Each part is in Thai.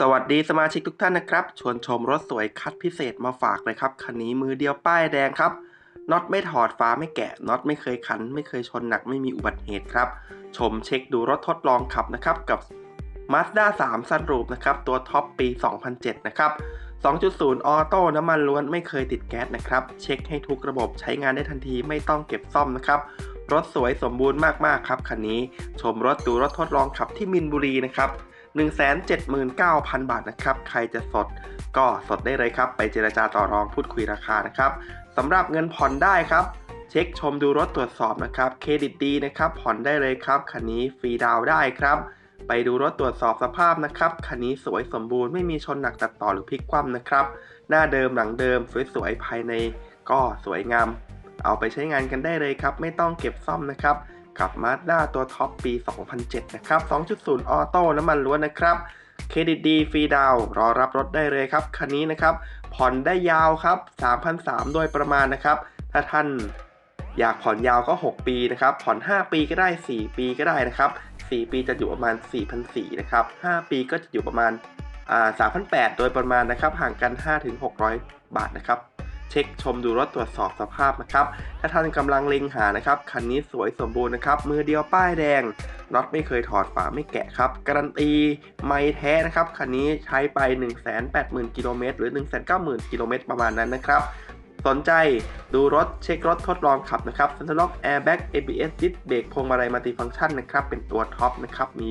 สวัสดีสมาชิกทุกท่านนะครับ ชวนชมรถสวยคัดพิเศษมาฝากเลยครับ คันนี้มือเดียวป้ายแดงครับน็อตไม่ถอดฟ้าไม่แกะน็อตไม่เคยขัน ไม่เคยชนหนักไม่มีอุบัติเหตุครับ ชมเช็คดูรถทดลองขับนะครับ กับ Mazda 3 Sunroof นะครับ ตัวท็อปปี 2007 นะครับ 2.0 ออโต้น้ำมันล้วนไม่เคยติดแก๊สนะครับ เช็คให้ทุกระบบใช้งานได้ทันทีไม่ต้องเก็บซ่อมนะครับ รถสวยสมบูรณ์มากๆครับคันนี้ ชมรถดูรถทดลองขับที่มินบุรีนะครับ 179,000 บาทนะครับ ใครจะสดก็สดได้เลยครับ ไปเจรจาต่อรองพูดคุยราคานะครับสำหรับเงินผ่อนได้ครับ เช็คชมดูรถตรวจสอบนะครับ เครดิตดีนะครับ ผ่อนได้เลยครับ คันนี้ฟรีดาวได้ครับ ไปดูรถตรวจสอบสภาพนะครับ คันนี้สวยสมบูรณ์ไม่มีชนหนักตัดต่อหรือพลิกคว่ำนะครับ หน้าเดิมหลังเดิมสวยๆภายในก็สวยงาม เอาไปใช้งานกันได้เลยครับ ไม่ต้องเก็บซ่อมนะครับ กับ Mazda ตัวท็อปปี 2007 นะครับ 2.0 ออโต้น้ำมันล้วนนะครับ เครดิตดีฟรีดาว รอรับรถได้เลยครับ คันนี้นะครับ ผ่อนได้ยาวครับ3,300โดยประมาณนะครับ ถ้าท่านอยากผ่อนยาวก็ 6 ปีนะครับ ผ่อน 5 ปีก็ได้ 4 ปีก็ได้นะครับ 4 ปีจะอยู่ประมาณ 4,400 นะครับ 5 ปีก็จะอยู่ประมาณ3,800 โดยประมาณนะครับ ห่างกัน 5-600 บาทนะครับ เช็คชมดูรถตรวจสอบสภาพนะครับ ถ้าท่านกำลังเล็งหานะครับ คันนี้สวยสมบูรณ์นะครับ มือเดียวป้ายแดง น็อตไม่เคยถอดฝาไม่แกะครับ การันตีไม่แท้นะครับ คันนี้ใช้ไป 180,000 กิโลเมตรหรือ 190,000 กิโลเมตรประมาณนั้นนะครับสนใจดูรถเช็ครถทดลองขับนะครับ s e n t r l o c k Airbag ABS Disc เบรกพวงมาลัยมัลติฟังก์ชันนะครับ เป็นตัวท็อปนะครับ มี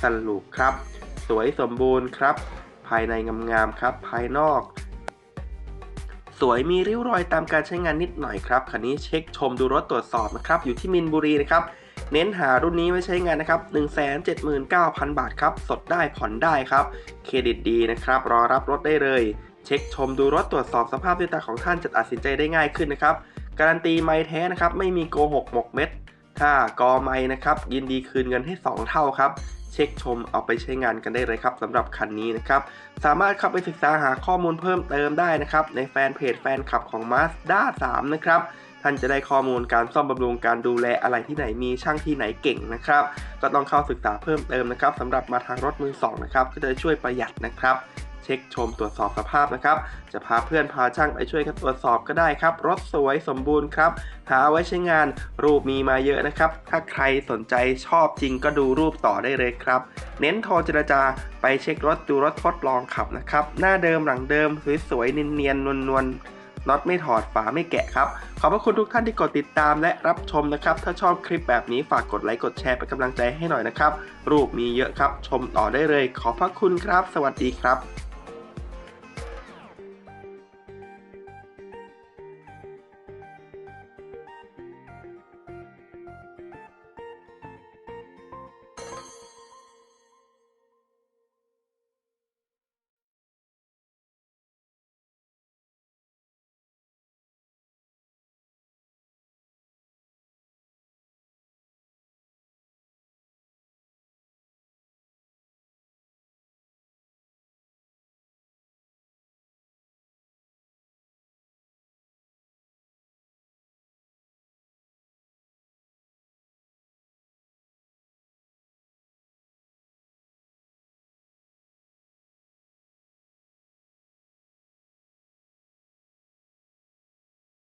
สลูปครับ สวยสมบูรณ์ครับ ภายในงามๆครับ ภายนอก สวยมีริ้วรอยตามการใช้งานนิดหน่อยครับคันนี้เช็คชมดูรถตรวจสอบนะครับอยู่ที่มินบุรีนะครับเน้นหารุ่นนี้ไว้ใช้งานนะครับ 179,000 บาทครับ สดได้ผ่อนได้ครับ เครดิตดีนะครับ รอรับรถได้เลย เช็คชมดูรถตรวจสอบสภาพด้วยตาของท่านจะตัดสินใจได้ง่ายขึ้นนะครับ การันตีไม่แท้นะครับ ไม่มีโกหกหมกเม็ด ถ้ากอไม่นะครับ ยินดีคืนเงินให้ 2 เท่าครับเช็คชมเอาไปใช้งานกันได้เลยครับสำหรับคันนี้นะครับสามารถเข้าไปศึกษาหาข้อมูลเพิ่มเติมได้นะครับ ในแฟนเพจแฟนคลับของ Mazda 3 นะครับ ท่านจะได้ข้อมูลการซ่อมบำรุงการดูแลอะไรที่ไหนมีช่างที่ไหนเก่งนะครับ ก็ต้องเข้าศึกษาเพิ่มเติมนะครับสำหรับมาทางรถมือสองนะครับก็จะช่วยประหยัดนะครับ เช็คชมตรวจสอบสภาพนะครับ จะพาเพื่อนพาช่างไปช่วยกันตรวจสอบก็ได้ครับ รถสวยสมบูรณ์ครับ หาไว้ใช้งานรูปมีมาเยอะนะครับ ถ้าใครสนใจชอบจริงก็ดูรูปต่อได้เลยครับ เน้นโทรเจรจาไปเช็ครถดูรถทดลองขับนะครับ หน้าเดิมหลังเดิมสวยๆเนียนๆนวลๆน็อตไม่ถอดฝาไม่แกะครับ ขอบพระคุณทุกท่านที่กดติดตามและรับชมนะครับ ถ้าชอบคลิปแบบนี้ฝากกดไลค์กดแชร์เป็นกำลังใจให้หน่อยนะครับ รูปมีเยอะครับ ชมต่อได้เลย ขอบพระคุณครับ สวัสดีครับ